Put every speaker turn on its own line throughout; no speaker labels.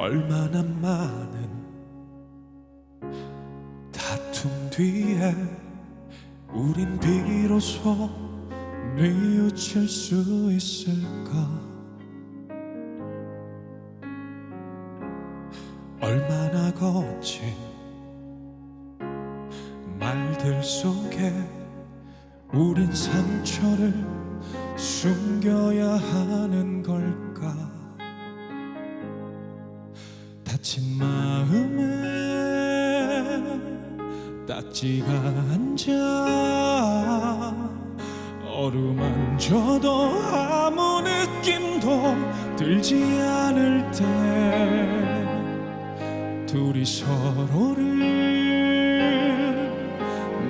얼마나 많은 다툼 뒤에 우린 비로소 뉘우칠 수 있을까? 얼마나 거친 말들 속에 우린 상처를 숨겨야 하는 딱지가 앉아 어루만져도 아무 느낌도 들지 않을 때 둘이 서로를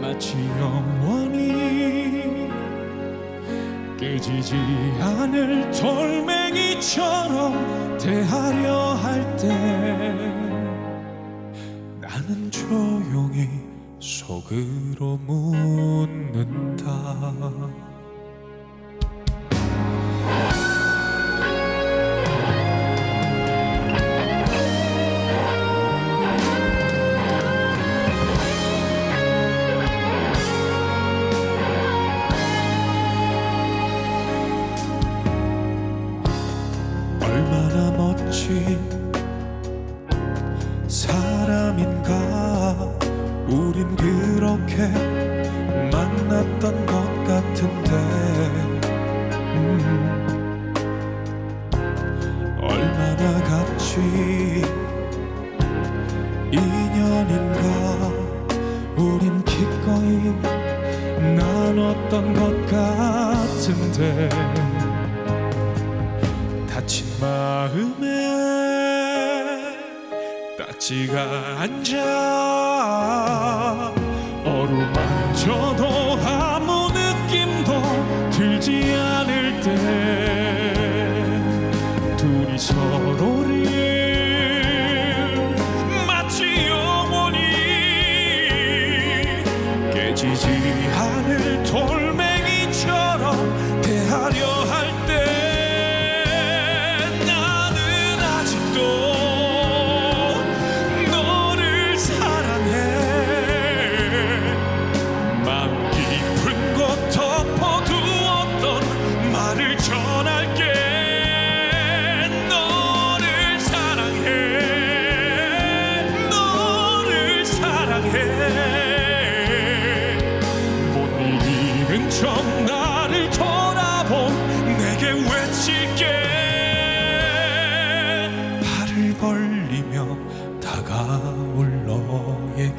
마치 영원히 깨지지 않을 돌멩이처럼 대하려 할때 속으로 묻는다. 얼마나 멋진 음, 얼마나 같이 인연인가. 우린 기꺼이 나눴던 것 같은데 다친 마음에 딱지가 앉아. 어루만져도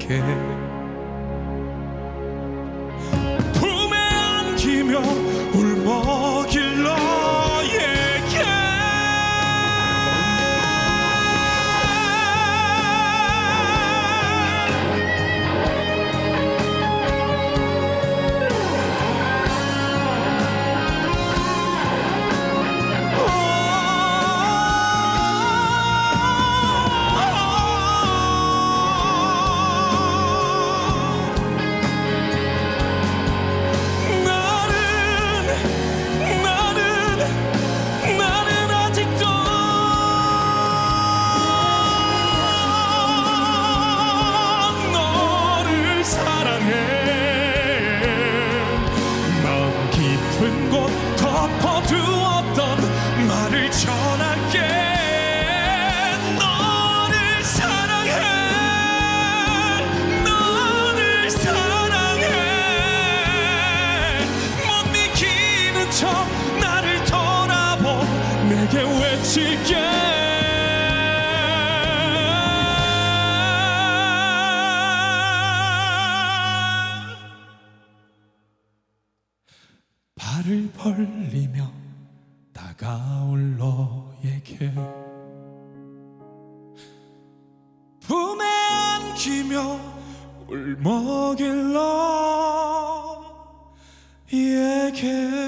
너 외칠게 발을 벌리며 다가올 너에게 품에 안기며 울먹일 너에게